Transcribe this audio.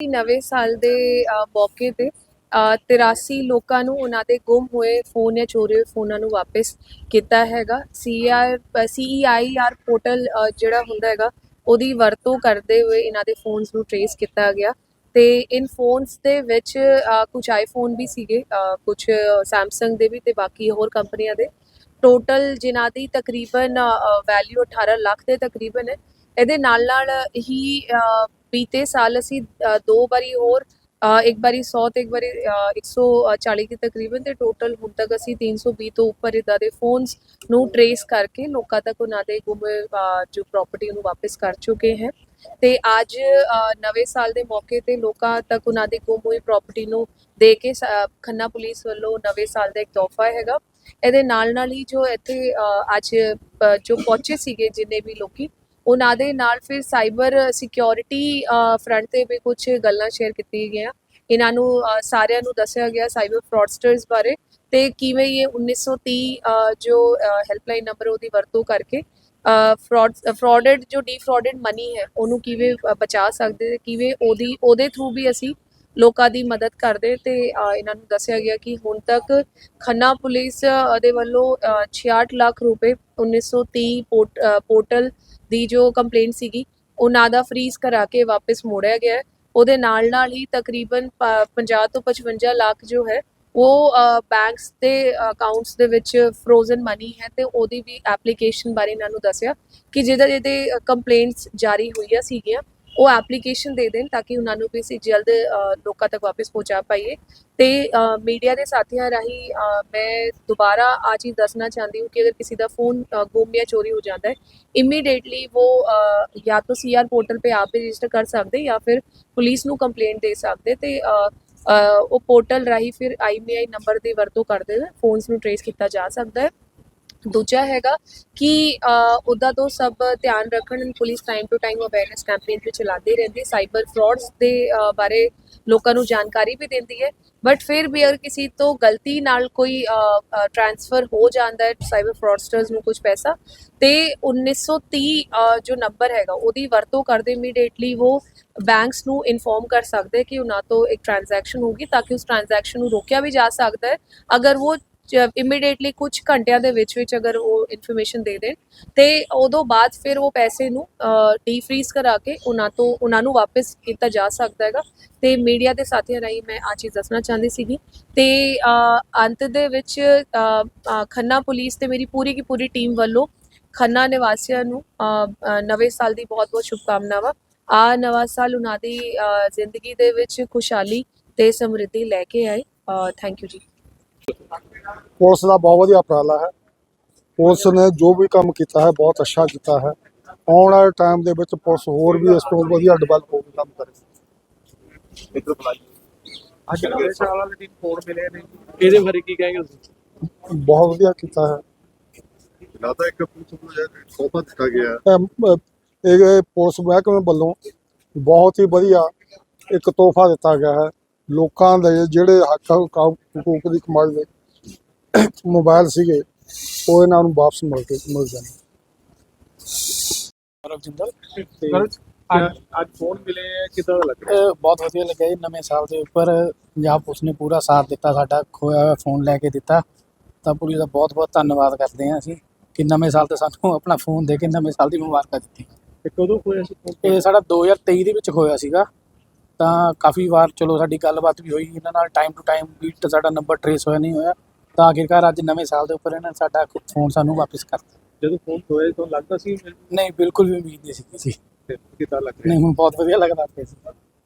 ਨਵੇਂ ਸਾਲ ਦੇ ਮੌਕੇ ਤੇ ਅ, 83 ਲੋਕਾਂ ਨੂੰ ਉਹਨਾਂ ਦੇ ਗੁੰਮ ਹੋਏ ਫੋਨ ਜਾਂ ਚੋਰੀ ਹੋਏ ਫੋਨਾਂ ਨੂੰ ਵਾਪਸ ਕੀਤਾ ਹੈਗਾ। ਸੀਆਰ ਸੀਈਆਈਆਰ ਪੋਰਟਲ ਜਿਹੜਾ ਹੁੰਦਾ ਹੈਗਾ ਉਹਦੀ ਵਰਤੋਂ ਕਰਦੇ ਹੋਏ ਇਹਨਾਂ ਦੇ ਫੋਨਸ ਨੂੰ ਟਰੇਸ ਕੀਤਾ ਗਿਆ। ਤੇ ਇਨ ਫੋਨਸ ਦੇ ਵਿੱਚ ਅ, ਕੁਝ ਆਈਫੋਨ ਵੀ ਸੀਗੇ ਕੁਝ ਸੈਮਸੰਗ ਦੇ ਵੀ ਤੇ ਬਾਕੀ ਹੋਰ ਕੰਪਨੀਆਂ ਦੇ। ਟੋਟਲ ਜਿਨ੍ਹਾਂ ਦੀ ਤਕਰੀਬਨ ਵੈਲਿਊ 18 ਲੱਖ ਦੇ ਤਕਰੀਬਨ ਹੈ। ਇਹਦੇ ਨਾਲ ਨਾਲ ਹੀ ਬੀਤੇ ਸਾਲ ਅਸੀਂ ਦੋ ਵਾਰੀ ਹੋਰ ਇੱਕ ਵਾਰੀ 100 ਤੇ ਇੱਕ ਵਾਰੀ ਅ, 140 ਦੇ ਤਕਰੀਬਨ ਤੇ ਟੋਟਲ ਹੁਣ ਤੱਕ ਅਸੀਂ 320 ਤੋਂ ਉੱਪਰ ਇਦਾਂ ਦੇ ਫੋਨਸ ਨੂੰ ਟਰੇਸ ਕਰਕੇ ਲੋਕਾਂ ਤੱਕ ਉਹਨਾਂ ਦੇ ਗੁੰਮ ਅ, ਜੋ ਪ੍ਰਾਪਰਟੀ ਉਹਨੂੰ ਵਾਪਸ ਕਰ ਚੁੱਕੇ ਹੈ। ਤੇ ਅੱਜ ਨਵੇਂ ਸਾਲ ਦੇ ਮੌਕੇ ਤੇ ਲੋਕਾਂ ਤੱਕ ਉਹਨਾਂ ਦੀ ਗੁੰਮ ਹੋਈ ਪ੍ਰਾਪਰਟੀ ਨੂੰ ਦੇ ਕੇ ਖੰਨਾ ਪੁਲਿਸ ਵੱਲੋਂ ਨਵੇਂ ਸਾਲ ਦਾ ਇੱਕ ਤੋਹਫਾ ਹੈਗਾ। ਇਹਦੇ ਨਾਲ ਨਾਲ ਹੀ ਜੋ ਇੱਥੇ ਅੱਜ ਜੋ ਪਹੁੰਚੇ ਸੀਗੇ ਜਿੰਨੇ ਵੀ ਲੋਕੀ ਉਹਨਾਂ ਦੇ ਨਾਲ ਫਿਰ ਸਾਈਬਰ ਸਿਕਿਉਰਿਟੀ ਫਰੰਟ ਤੇ ਵੀ ਕੁਝ ਗੱਲਾਂ ਸ਼ੇਅਰ ਕੀਤੀਆਂ ਗਈਆਂ। ਇਹਨਾਂ ਨੂੰ ਸਾਰਿਆਂ ਨੂੰ ਦੱਸਿਆ ਗਿਆ ਸਾਈਬਰ ਫਰਾਡਸਟਰਸ ਬਾਰੇ। ਤੇ ਕਿਵੇਂ ਇਹ 1930 ਅ, ਜੋ ਹੈਲਪਲਾਈਨ ਨੰਬਰ ਉਹਦੀ ਵਰਤੋਂ ਕਰਕੇ ਫਰਾਡ ਫਰਾਡਡ ਜੋ ਡੀਫਰਾਡਡ ਮਨੀ ਹੈ ਉਹਨੂੰ ਕਿਵੇਂ ਬਚਾ ਸਕਦੇ ਤੇ ਕਿਵੇਂ ਉਹਦੀ ਉਹਦੇ ਥਰੂ ਵੀ ਅਸੀਂ ਲੋਕਾਂ ਦੀ ਮਦਦ ਕਰਦੇ। ਤੇ ਇਹਨਾਂ ਨੂੰ ਦੱਸਿਆ ਗਿਆ ਕਿ ਹੁਣ ਤੱਕ ਖੰਨਾ ਪੁਲਿਸ ਦੇ ਵੱਲੋਂ ਅ, 66 ਲੱਖ ਰੁਪਏ 1930 ਪੋਰਟ- ਅ, ਪੋਰਟਲ ਦੀ ਜੋ ਕੰਪਲੇਂਟ ਸੀਗੀ ਉਹਨਾਂ ਦਾ ਫ੍ਰੀਜ਼ ਕਰਾ ਕੇ ਵਾਪਸ ਮੋੜਿਆ ਗਿਆ ਉਹਦੇ ਨਾਲ ਨਾਲ ਹੀ ਤਕਰੀਬਨ ਪ- 50 ਤੋਂ 55 ਲੱਖ ਜੋ ਹੈ, ਉਹ ਬੈਂਕਸ ਦੇ ਅਕਾਊਂਟਸ ਦੇ ਵਿੱਚ ਫਰੋਜ਼ਨ ਮਨੀ ਹੈ ਤੇ ਉਹਦੀ ਵੀ ਐਪਲੀਕੇਸ਼ਨ ਬਾਰੇ ਇਹਨਾਂ ਨੂੰ ਦੱਸਿਆ ਕਿ ਜਿਹਦੇ ਜਿਹਦੇ ਕੰਪਲੇਂਟਸ ਜਾਰੀ ਹੋਈਆਂ ਸੀਗੀਆਂ ਉਹ ਐਪਲੀਕੇਸ਼ਨ ਦੇ ਦੇਣ ਤਾਂ ਕਿ ਉਹਨਾਂ ਨੂੰ ਵੀ ਅਸੀਂ ਜਲਦ ਲੋਕਾਂ ਤੱਕ ਵਾਪਸ ਪਹੁੰਚਾ ਪਾਈਏ। ਤੇ ਮੀਡੀਆ ਦੇ ਸਾਥੀਆਂ ਰਾਹੀਂ ਮੈਂ ਦੁਬਾਰਾ ਆ ਚੀਜ਼ ਦੱਸਣਾ ਚਾਹੁੰਦੀ ਹਾਂ ਕਿ ਅਗਰ ਕਿਸੇ ਦਾ ਫੋਨ ਗੁੰਮ ਜਾਂ ਚੋਰੀ ਹੋ ਜਾਂਦਾ ਹੈ ਇਮੀਡੀਏਟਲੀ ਉਹ ਜਾਂ ਤਾਂ ਸੀਆਰ ਪੋਰਟਲ 'ਤੇ ਆਪ ਰਜਿਸਟਰ ਕਰ ਸਕਦੇ ਜਾਂ ਫਿਰ ਪੁਲਿਸ ਨੂੰ ਕੰਪਲੇਂਟ ਦੇ ਸਕਦੇ ਤੇ ਉਹ ਪੋਰਟਲ ਰਾਹੀਂ ਫਿਰ ਆਈਮੀਆਈ ਨੰਬਰ ਦੀ ਵਰਤੋਂ ਕਰਦੇ ਫੋਨਸ ਨੂੰ ਟਰੇਸ ਕੀਤਾ ਜਾ ਸਕਦਾ ਹੈ। ਦੂਜਾ ਹੈਗਾ ਕਿ ਉਹਦਾ ਤੋਂ ਸਭ ਧਿਆਨ ਰੱਖਣ police time to time awareness campaign ਵੀ ਚਲਾਉਂਦੇ ਰਹਿੰਦੇ ਸਾਈਬਰ ਫਰਾਡਸ ਦੇ ਬਾਰੇ ਲੋਕਾਂ ਨੂੰ ਜਾਣਕਾਰੀ ਵੀ ਦਿੰਦੀ ਹੈ। ਬਟ ਫਿਰ ਵੀ ਅਗਰ ਕਿਸੇ ਤੋਂ ਗਲਤੀ ਨਾਲ ਕੋਈ ਟ੍ਰਾਂਸਫਰ ਹੋ ਜਾਂਦਾ ਹੈ ਸਾਈਬਰ ਫਰਾਡਸਟਰਸ ਨੂੰ ਕੁਝ ਪੈਸਾ ਤੇ 1930 ਅ, ਜੋ ਨੰਬਰ ਹੈਗਾ ਉਹਦੀ ਵਰਤੋਂ ਕਰਦੇ ਇਮੀਡੀਏਟਲੀ ਉਹ ਬੈਂਕਸ ਨੂੰ ਇਨਫੋਰਮ ਕਰ ਸਕਦੇ ਕਿ ਉਹਨਾਂ ਤੋਂ ਇੱਕ ਟ੍ਰਾਂਜੈਕਸ਼ਨ ਹੋਗੀ ਤਾਂ ਕਿ ਉਸ ਟ੍ਰਾਂਜੈਕਸ਼ਨ ਨੂੰ ਰੋਕਿਆ ਵੀ ਜਾ ਸਕਦਾ ਹੈ। ਅਗਰ ਉਹ ਇਮੀਡੀਏਟਲੀ ਕੁਝ ਘੰਟਿਆਂ ਦੇ ਵਿੱਚ ਵਿੱਚ ਅਗਰ ਉਹ ਇਨਫੋਰਮੇਸ਼ਨ ਦੇ ਦੇਣ, ਤੇ ਉਦੋਂ ਬਾਅਦ ਫਿਰ ਉਹ ਪੈਸੇ ਨੂੰ ਡੀਫਰੀਜ਼ ਕਰਾ ਕੇ ਉਹਨਾਂ ਤੋਂ, ਉਹਨਾਂ ਨੂੰ ਵਾਪਸ ਕੀਤਾ ਜਾ ਸਕਦਾ ਹੈਗਾ। ਤੇ ਮੀਡੀਆ ਦੇ ਸਾਥੀਆਂ ਰਾਹੀਂ ਮੈਂ ਆ ਚੀਜ਼ ਦੱਸਣਾ ਚਾਹੁੰਦੀ ਸੀਗੀ। ਤੇ ਅੰਤ ਦੇ ਵਿੱਚ ਖੰਨਾ ਪੁਲਿਸ ਤੇ ਮੇਰੀ ਪੂਰੀ ਕੀ ਪੂਰੀ ਟੀਮ ਵੱਲੋਂ ਖੰਨਾ ਨਿਵਾਸੀਆਂ ਨੂੰ ਨਵੇਂ ਸਾਲ ਦੀ ਬਹੁਤ-ਬਹੁਤ ਸ਼ੁਭਕਾਮਨਾਵਾਂ। ਆ ਨਵਾਂ ਸਾਲ ਉਹਨਾਂ ਦੀ ਜ਼ਿੰਦਗੀ ਦੇ ਵਿੱਚ ਖੁਸ਼ਹਾਲੀ ਤੇ ਸਮਰਿੱਧੀ ਲੈ ਕੇ ਆਏ। ਥੈਂਕ ਯੂ ਜੀ। ਪੁਲਿਸ ਦਾ ਬਹੁਤ ਵਧੀਆ ਉਪਰਾਲਾ ਹੈ। ਪੁਲਿਸ ਨੇ ਜੋ ਵੀ ਕੰਮ ਕੀਤਾ ਹੈ ਬਹੁਤ ਅੱਛਾ ਕੀਤਾ ਹੈ। ਆਉਣ ਵਾਲੇ ਟਾਈਮ ਦੇ ਵਿੱਚ ਪੁਲਿਸ ਹੋਰ ਵੀ ਇਸ ਤੋਂ ਵਧੀਆ ਡਿਵੈਲਪ ਹੋ ਕੇ ਕੰਮ ਕਰੇ। ਅੱਜ ਨਵੇਂ ਸਾਲ ਵਾਲੇ ਦਿਨ ਫੋਨ ਮਿਲੇ ਨੇ? ਇਹਦੇ ਬਾਰੇ ਕੀ ਕਹਾਂਗੇ ਤੁਸੀਂ? ਬਹੁਤ ਵਧੀਆ ਕੀਤਾ ਹੈ। ਲੱਗਦਾ ਇੱਕ ਪੁਲਿਸ ਨੂੰ ਦਿੱਤਾ ਗਿਆ। ਇਹ, ਮਹਿਕਮੇ ਵੱਲੋਂ ਬਹੁਤ ਹੀ ਵਧੀਆ ਇੱਕ ਤੋਹਫਾ ਦਿੱਤਾ ਗਿਆ ਹੈ। ਲੋਕਾਂ ਦੇ ਜਿਹੜੇ ਹੱਕ ਹਕੂਕ ਦੀ ਕਮਾਈ ਦੇ ਮੋਬਾਈਲ ਸੀਗੇ ਉਹ ਇਹਨਾਂ ਨੂੰ ਵਾਪਸ ਮਿਲ ਕੇ ਮਿਲ ਜਾਣਗੇ ਰਵਿੰਦਰ ਤੇ ਅੱਜ ਅੱਜ ਫੋਨ ਮਿਲੇ ਕਿਦਾਂ ਦਾ ਲੱਗ? ਰਿਹਾ ਇਹ ਬਹੁਤ ਵਧੀਆ ਲੱਗਿਆ ਜੀ ਨਵੇਂ ਸਾਲ ਦੇ ਉੱਪਰ ਪੰਜਾਬ ਪੁਲਿਸ ਨੇ ਪੂਰਾ ਸਾਥ ਦਿੱਤਾ ਸਾਡਾ ਖੋਇਆ ਹੋਇਆ ਫੋਨ ਲੈ ਕੇ ਦਿੱਤਾ। ਤਾਂ ਪੁਲਿਸ ਦਾ ਬਹੁਤ ਬਹੁਤ ਧੰਨਵਾਦ ਕਰਦੇ ਹਾਂ ਅਸੀਂ ਕਿ ਨਵੇਂ ਸਾਲ ਤੇ ਸਾਨੂੰ ਆਪਣਾ ਫੋਨ ਦੇ ਕੇ ਨਵੇਂ ਸਾਲ ਦੀ ਮੁਬਾਰਕਾਂ ਦਿੱਤੀ ਤੇ ਕਦੋਂ ਹੋਇਆ ਸੀ ਫੋਨ ਇਹ ਸਾਡਾ 2023 ਦੇ ਵਿੱਚ ਹੋਇਆ ਸੀਗਾ। ਤਾਂ ਕਾਫੀ ਵਾਰ ਚਲੋ ਸਾਡੀ ਗੱਲਬਾਤ ਵੀ ਹੋਈ ਇਹਨਾਂ ਨਾਲ ਟਾਈਮ ਟੂ ਟਾਈਮ ਵੀ ਸਾਡਾ ਨੰਬਰ ਟਰੇਸ ਹੋਇਆ ਨਹੀਂ ਹੋਇਆ। ਤਾਂ ਆਖਿਰਕਾਰ ਅੱਜ ਨਵੇਂ ਸਾਲ ਦੇ ਉੱਪਰ ਇਹਨਾਂ ਨੇ ਸਾਡਾ ਫੋਨ ਸਾਨੂੰ ਵਾਪਸ ਕਰਤਾ। ਜਦੋਂ ਫੋਨ ਹੋਇਆ ਤਾਂ ਲੱਗਦਾ ਸੀ ਨਹੀਂ ਬਿਲਕੁਲ ਵੀ ਉਮੀਦ ਨਹੀਂ ਸੀ ਸੀ ਕਿਦਾਂ ਲੱਗ ਰਿਹਾ? ਨਹੀਂ ਹੁਣ ਬਹੁਤ ਵਧੀਆ ਲੱਗਦਾ ਪਿਆ ਸੀ।